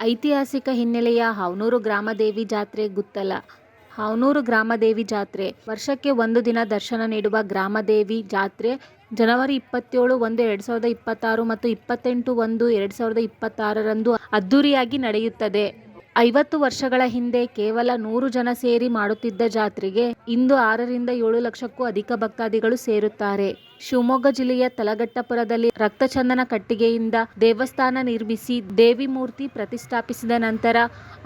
ಐತಿಹಾಸಿಕ ಹಿನ್ನೆಲೆಯ ಹಾವನೂರು ಗ್ರಾಮದೇವಿ ಜಾತ್ರೆ ಗುತ್ತಲ. ಹಾವನೂರು ಗ್ರಾಮದೇವಿ ಜಾತ್ರೆ. ವರ್ಷಕ್ಕೆ ಒಂದು ದಿನ ದರ್ಶನ ನೀಡುವ ಗ್ರಾಮದೇವಿ ಜಾತ್ರೆ. ಜನವರಿ ಇಪ್ಪತ್ತೇಳು ಒಂದು ಎರಡು ಸಾವಿರದ ಇಪ್ಪತ್ತಾರು ಮತ್ತು ಇಪ್ಪತ್ತೆಂಟು ಒಂದು ಎರಡು ಸಾವಿರದ ಇಪ್ಪತ್ತಾರರಂದು ಅದ್ದೂರಿಯಾಗಿ ನಡೆಯುತ್ತದೆ. ಐವತ್ತು ವರ್ಷಗಳ ಹಿಂದೆ ಕೇವಲ ನೂರು ಜನ ಸೇರಿ ಮಾಡುತ್ತಿದ್ದ ಜಾತ್ರೆಗೆ ಇಂದು ಆರರಿಂದ ಏಳು ಲಕ್ಷಕ್ಕೂ ಅಧಿಕ ಭಕ್ತಾದಿಗಳು ಸೇರುತ್ತಾರೆ. ಶಿವಮೊಗ್ಗ ಜಿಲ್ಲೆಯ ತಲಘಟ್ಟಪುರದಲ್ಲಿ ರಕ್ತಚಂದನ ಕಟ್ಟಿಗೆಯಿಂದ ದೇವಸ್ಥಾನ ನಿರ್ಮಿಸಿ ದೇವಿ ಮೂರ್ತಿ ಪ್ರತಿಷ್ಠಾಪಿಸಿದ ನಂತರ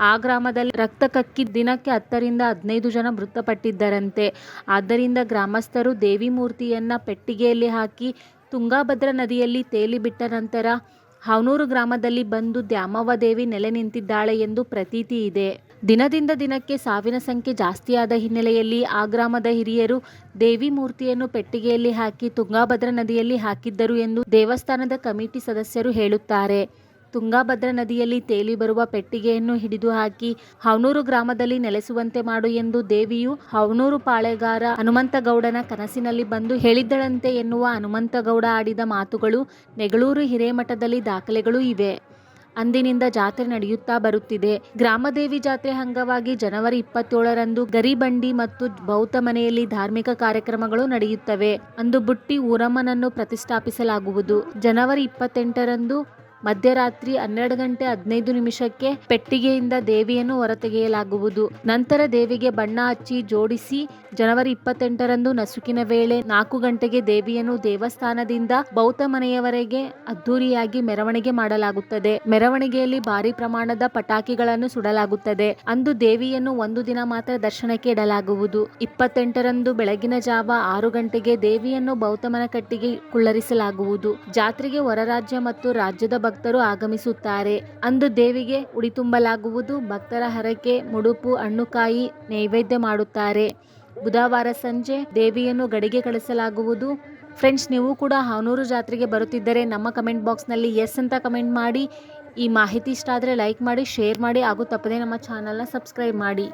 ಆ ಗ್ರಾಮದಲ್ಲಿ ರಕ್ತ ಕಕ್ಕಿ ದಿನಕ್ಕೆ ಹತ್ತರಿಂದ ಹದಿನೈದು ಜನ ಮೃತಪಟ್ಟಿದ್ದರಂತೆ. ಆದ್ದರಿಂದ ಗ್ರಾಮಸ್ಥರು ದೇವಿ ಮೂರ್ತಿಯನ್ನ ಪೆಟ್ಟಿಗೆಯಲ್ಲಿ ಹಾಕಿ ತುಂಗಾಭದ್ರಾ ನದಿಯಲ್ಲಿ ತೇಲಿಬಿಟ್ಟ ನಂತರ ಹಾವನೂರು ಗ್ರಾಮದಲ್ಲಿ ಬಂದು ದ್ಯಾಮವ್ವ ದೇವಿ ನೆಲೆ ನಿಂತಿದ್ದಾಳೆ ಎಂದು ಪ್ರತೀತಿ ಇದೆ. ದಿನದಿಂದ ದಿನಕ್ಕೆ ಸಾವಿನ ಸಂಖ್ಯೆ ಜಾಸ್ತಿಯಾದ ಹಿನ್ನೆಲೆಯಲ್ಲಿ ಆ ಗ್ರಾಮದ ಹಿರಿಯರು ದೇವಿ ಮೂರ್ತಿಯನ್ನು ಪೆಟ್ಟಿಗೆಯಲ್ಲಿ ಹಾಕಿ ತುಂಗಾಭದ್ರಾ ನದಿಯಲ್ಲಿ ಹಾಕಿದ್ದರು ಎಂದು ದೇವಸ್ಥಾನದ ಕಮಿಟಿ ಸದಸ್ಯರು ಹೇಳುತ್ತಾರೆ. ತುಂಗಾಭದ್ರಾ ನದಿಯಲ್ಲಿ ತೇಲಿ ಬರುವ ಪೆಟ್ಟಿಗೆಯನ್ನು ಹಿಡಿದು ಹಾಕಿ ಹವನೂರು ಗ್ರಾಮದಲ್ಲಿ ನೆಲೆಸುವಂತೆ ಮಾಡು ಎಂದು ದೇವಿಯು ಹವನೂರು ಪಾಳೆಗಾರ ಹನುಮಂತಗೌಡನ ಕನಸಿನಲ್ಲಿ ಬಂದು ಹೇಳಿದ್ದಳಂತೆ ಎನ್ನುವ ಹನುಮಂತಗೌಡ ಆಡಿದ ಮಾತುಗಳು ನೆಗಳೂರು ಹಿರೇಮಠದಲ್ಲಿ ದಾಖಲೆಗಳು ಇವೆ. ಅಂದಿನಿಂದ ಜಾತ್ರೆ ನಡೆಯುತ್ತಾ ಬರುತ್ತಿದೆ. ಗ್ರಾಮದೇವಿ ಜಾತ್ರೆ ಅಂಗವಾಗಿ ಜನವರಿ ಇಪ್ಪತ್ತೇಳರಂದು ಗರಿಬಂಡಿ ಮತ್ತು ಬೌದ್ಧ ಮನೆಯಲ್ಲಿ ಧಾರ್ಮಿಕ ಕಾರ್ಯಕ್ರಮಗಳು ನಡೆಯುತ್ತವೆ. ಅಂದು ಬುಟ್ಟಿ ಊರಮ್ಮನನ್ನು ಪ್ರತಿಷ್ಠಾಪಿಸಲಾಗುವುದು. ಜನವರಿ ಇಪ್ಪತ್ತೆಂಟರಂದು ಮಧ್ಯರಾತ್ರಿ ಹನ್ನೆರಡು ಗಂಟೆ ಹದಿನೈದು ನಿಮಿಷಕ್ಕೆ ಪೆಟ್ಟಿಗೆಯಿಂದ ದೇವಿಯನ್ನು ಹೊರತೆಗೆಯಲಾಗುವುದು. ನಂತರ ದೇವಿಗೆ ಬಣ್ಣ ಹಚ್ಚಿ ಜೋಡಿಸಿ ಜನವರಿ ಇಪ್ಪತ್ತೆಂಟರಂದು ನಸುಕಿನ ವೇಳೆ ನಾಲ್ಕು ಗಂಟೆಗೆ ದೇವಿಯನ್ನು ದೇವಸ್ಥಾನದಿಂದ ಬೌದ್ಧ ಮನೆಯವರೆಗೆ ಅದ್ದೂರಿಯಾಗಿ ಮೆರವಣಿಗೆ ಮಾಡಲಾಗುತ್ತದೆ. ಮೆರವಣಿಗೆಯಲ್ಲಿ ಭಾರಿ ಪ್ರಮಾಣದ ಪಟಾಕಿಗಳನ್ನು ಸುಡಲಾಗುತ್ತದೆ. ಅಂದು ದೇವಿಯನ್ನು ಒಂದು ದಿನ ಮಾತ್ರ ದರ್ಶನಕ್ಕೆ ಇಡಲಾಗುವುದು. ಇಪ್ಪತ್ತೆಂಟರಂದು ಬೆಳಗಿನ ಜಾವ ಆರು ಗಂಟೆಗೆ ದೇವಿಯನ್ನು ಬೌತಮನ ಕಟ್ಟಿಗೆ ಕುಳ್ಳರಿಸಲಾಗುವುದು. ಜಾತ್ರೆಗೆ ಹೊರರಾಜ್ಯ ಮತ್ತು ರಾಜ್ಯದ ಭಕ್ತರು ಆಗಮಿಸುತ್ತಾರೆ. ಅಂದು ದೇವಿಗೆ ಉಡಿ ತುಂಬಲಾಗುವುದು ಭಕ್ತರ ಹರಕೆ, ಮುಡುಪು, ಹಣ್ಣುಕಾಯಿ ನೈವೇದ್ಯ ಮಾಡುತ್ತಾರೆ. ಬುಧವಾರ ಸಂಜೆ ದೇವಿಯನ್ನು ಗಡಿಗೆ ಕಳಿಸಲಾಗುವುದು. ಫ್ರೆಂಡ್ಸ್, ನೀವು ಕೂಡ ಹಾನೂರು ಜಾತ್ರೆಗೆ ಬರುತ್ತಿದ್ದರೆ ನಮ್ಮ ಕಮೆಂಟ್ ಬಾಕ್ಸ್ನಲ್ಲಿ ಎಸ್ ಅಂತ ಕಮೆಂಟ್ ಮಾಡಿ. ಈ ಮಾಹಿತಿ ಇಷ್ಟ ಆದರೆ ಲೈಕ್ ಮಾಡಿ, ಶೇರ್ ಮಾಡಿ ಹಾಗೂ ತಪ್ಪದೇ ನಮ್ಮ ಚಾನಲ್ನ ಸಬ್ಸ್ಕ್ರೈಬ್ ಮಾಡಿ.